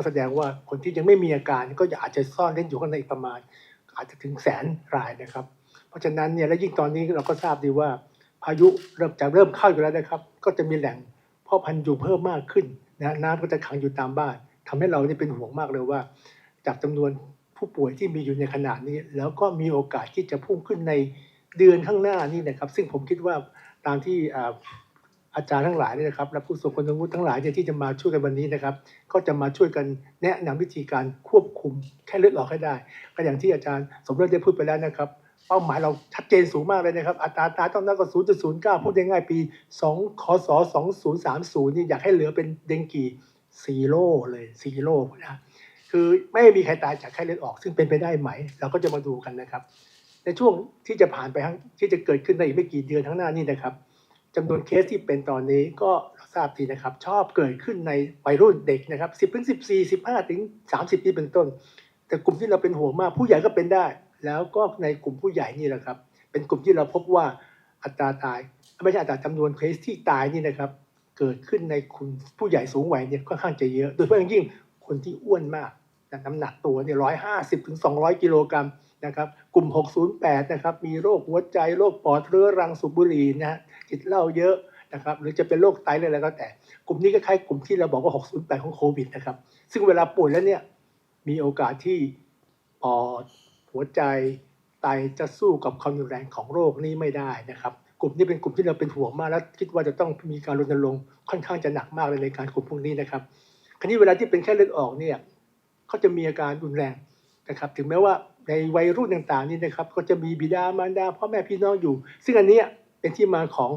ก็แสดงว่าคนที่ยังไม่มีอาการก็อาจจะซ่อนเล่นอยู่ข้างในอีกประมาณ อาจจะถึงแสนรายนะครับ เพราะฉะนั้นเนี่ยและยิ่งตอนนี้เราก็ทราบดีว่า พายุเริ่มจะเริ่มเข้าอยู่แล้วนะครับ ก็จะมีแหล่งพ่อพันธุ์ยุงเพิ่มมากขึ้นนะน้ำก็จะขังอยู่ตามบ้านทำให้เราเนี่เป็นห่วงมากเลยว่า จากจำนวนผู้ป่วยที่มีอยู่ในขนาดนี้ แล้วก็มีโอกาสที่จะพุ่งขึ้นในเดือนข้างหน้านี่นะครับ ซึ่งผมคิดว่าตามที่ อาจารย์ทั้งหลายเนี่ยนะครับและผู้ทรงคุณวุฒิทั้งหลายที่จะมาช่วยกันวันนี้นะครับ ก็จะมาช่วยกันแนะนำวิธีการควบคุมแค่เลือดออกให้ได้ก็อย่างที่อาจารย์สมเด็จได้พูดไปแล้วนะครับเป้าหมายเราชัดเจนสูงมากเลยนะครับ อัตราตายต้องน้อยกว่า 0.09 พูดง่ายๆปี 2คศ2030 นี่อยากให้เหลือเป็นเดงกีซีโร่เลยซีโร่นะคือไม่มีใครตายจากไข้เลือดออก ซึ่งเป็นไปได้ไหม เราก็จะมาดูกันนะครับ ในช่วงที่จะผ่านไปทั้งที่จะเกิดขึ้นในอีกไม่กี่เดือนข้างหน้านี่นะครับ จำนวนเคสที่เป็นตอนนี้ก็ทราบดีนะครับ ชอบเกิดขึ้นในวัยรุ่นเด็กนะครับ 10 ถึง 14 15 ถึง 30นี่เป็นต้น แต่กลุ่มที่เราเป็นห่วงมากผู้ใหญ่ก็เป็นได้ แล้วก็ในกลุ่มผู้ใหญ่นี่แหละครับ เป็นกลุ่มที่เราพบว่าอัตราตายไม่ใช่อัตราจำนวนเคสที่ตายนี่นะครับ เกิดขึ้นในคุณผู้ใหญ่สูงวัยเนี่ยค่อนข้างจะเยอะ โดยเฉพาะอย่างยิ่งคนที่อ้วนมากนะน้ำหนักตัวเนี่ยร้อยห้าสิบถึงสองร้อยกิโลกรัมนะครับ กลุ่ม 608 นะครับ มีโรคหัวใจ โรคปอดเรื้อรังสูบบุหรี่นะฮะ ติดเหล้าเยอะนะครับหรือจะเป็นโรคไตอะไรก็แต่ กลุ่มนี้ก็คล้ายกลุ่มที่เราบอกว่า 608 ของโควิดนะครับ ซึ่งเวลาป่วยแล้วเนี่ยมีโอกาสที่ปอดหัวใจไตจะสู้กับความรุนแรงของโรคนี้ไม่ได้นะครับ กลุ่มนี้เป็นกลุ่มที่เราเป็นห่วงมากและคิดว่าจะต้องมีการรณรงค์ค่อนข้างจะหนักมากเลยในการกลุ่มพวกนี้นะครับคราวนี้เวลาที่เป็นแค่เลือดออกเนี่ยเขาจะมีอาการรุนแรงนะครับ ถึงแม้ว่าในวัยรุ่นต่างๆนี่นะครับ ก็จะมีบิดามารดาพ่อแม่พี่น้องอยู่ ซึ่งอันเนี้ย เป็นที่มาของ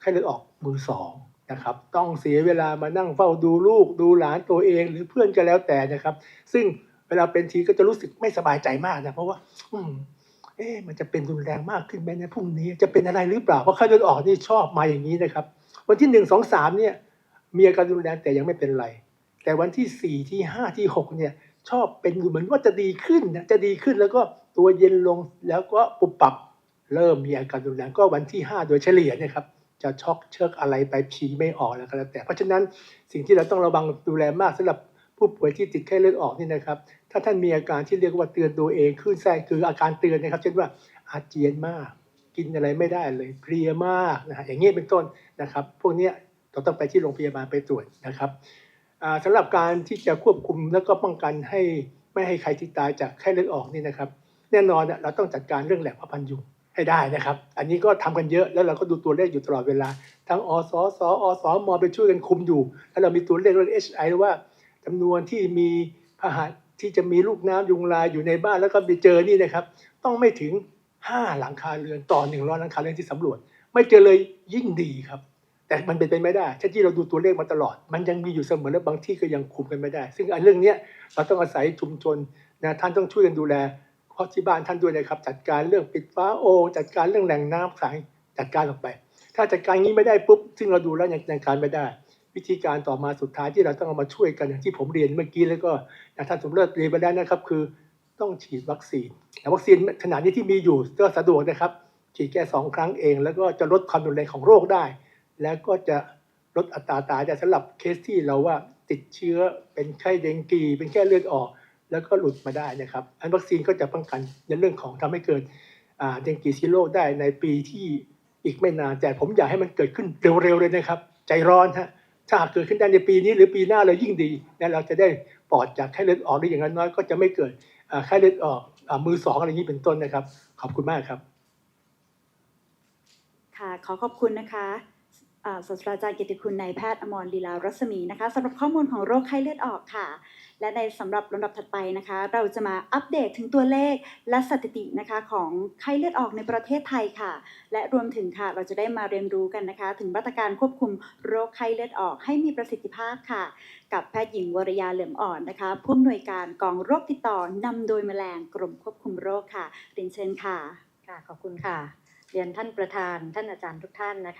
ไข้เลือดออกมือสองนะครับ ต้องเสียเวลามานั่งเฝ้าดูลูกดูหลานตัวเองหรือเพื่อนก็แล้วแต่นะครับ ซึ่งเวลาเป็นทีก็จะรู้สึกไม่สบายใจมากนะเพราะว่า อืมเอ๊ะมันจะเป็นรุนแรงมากขึ้นไหมในพรุ่งนี้ จะเป็นอะไรหรือเปล่าเพราะไข้เลือดออกนี่ชอบมาอย่างนี้นะครับ วันที่หนึ่งสองสามเนี่ย มีอาการรุนแรงแต่ยังไม่เป็นไร แต่วันที่สี่ที่ห้าที่หกเนี่ย ชอบเป็นเหมือนว่าจะดีขึ้นนะจะดีขึ้นแล้วก็ตัวเย็นลงแล้วก็ปุบปับ เริ่มมีอาการรุนแรงก็วันที่ห้าโดยเฉลี่ยเนะครับจะช็อกเชิกอะไรไปผีไม่ออกแล้วก็แล้วแต่เพราะฉะนั้นสิ่งที่เราต้องระวังดูแลมากสำหรับผู้ป่วยที่ติดไข้เลือดออกนี่นะครับ ถ้าท่านมีอาการที่เรียกว่าเตือนตัวเองขึ้นไส้คืออาการเตือนนะครับ เช่นว่าอาเจียนมาก กินอะไรไม่ได้เลยเพลียมากนะฮะอย่างนี้เป็นต้นนะครับ พวกเนี้ยเราต้องไปที่โรงพยาบาลไปตรวจนะครับอ่าสำหรับการที่จะควบคุมแล้วก็ป้องกันให้ไม่ให้ใครที่ตายจากไข้เลือดออกนี่นะครับ แน่นอนเราต้องจัดการเรื่องแหล่งพ่อพันยุง ให้ได้นะครับ อันนี้ก็ทำกันเยอะแล้วเราก็ดูตัวเลขอยู่ตลอดเวลา ทั้งอสสอสมไปช่วยกันคุมอยู่ แล้วเรามีตัวเลขเรื่อง HI ว่าจำนวนที่มีพาหะที่จะมีลูกน้ำยุงลายอยู่ในบ้านแล้วก็ไปเจอนี่นะครับ ต้องไม่ถึง 5 หลังคาเรือนต่อ100หลังคาเรือนที่สำรวจ ไม่เจอเลยยิ่งดีครับ แต่มันเป็นไปไม่ได้ที่เราดูตัวเลขมาตลอด มันยังมีอยู่เสมอและบางที่ก็ยังคุมกันไม่ได้ ซึ่งอันเรื่องนี้เราต้องอาศัยชุมชนนะท่านต้องช่วยกันดูแล เพราะที่บ้านท่านด้วยนะครับ จัดการเรื่องปิดฟ้าโอ จัดการเรื่องแหล่งน้ำสายจัดการออกไป ถ้าจัดการงี้ไม่ได้ปุ๊บซึ่งเราดูแล้วยังจัดการไม่ได้ วิธีการต่อมาสุดท้ายที่เราต้องเอามาช่วยกันอย่างที่ผมเรียนเมื่อกี้แล้วก็ท่านสมเลิศเรียนไปแล้วนะครับ คือต้องฉีดวัคซีนแต่วัคซีนขนาดนี้ที่มีอยู่ก็สะดวกนะครับ ฉีดแค่สองครั้งเอง แล้วก็จะลดความรุนแรงของโรคได้ แล้วก็จะลดอัตราตายได้สำหรับเคสที่เราว่าติดเชื้อเป็นไข้เดงกีเป็นแค่เลือดออก แล้วก็หลุดมาได้นะครับอันวัคซีนก็จะป้องกันในเรื่องของทำให้เกิดเดงกีซีโร่ได้ในปีที่อีกไม่นาน แต่ผมอยากให้มันเกิดขึ้นเร็วๆเลยนะครับ ใจร้อนฮะถ้าหากเกิดขึ้นได้ในปีนี้หรือปีหน้าเลยยิ่งดีแล้วเราจะได้ปลอดจากไข้เลือดออกได้อย่างน้อยก็จะไม่เกิดไข้เลือดออกอมือสองอะไรอย่างนี้เป็นต้นนะครับ ขอบคุณมากครับ ค่ะขอขอบคุณนะคะ ศาสตราจารย์เกียรติคุณนายแพทย์อมรลีลารัศมีนะคะสำหรับข้อมูลของโรคไข้เลือดออกค่ะ และในสำหรับลำดับถัดไปนะคะ เราจะมาอัปเดตถึงตัวเลขและสถิตินะคะของไข้เลือดออกในประเทศไทยค่ะ และรวมถึงค่ะ เราจะได้มาเรียนรู้กันนะคะ ถึงมาตรการควบคุมโรคไข้เลือดออกให้มีประสิทธิภาพค่ะ กับแพทย์หญิงวรยาเหลื่อมอ่อนนะคะผู้อำนวยการกองโรคติดต่อนำโดยแมลงกรมควบคุมโรคค่ะเรียนเชิญค่ะค่ะขอบคุณค่ะเรียนท่านประธานท่านอาจารย์ทุกท่านนะคะ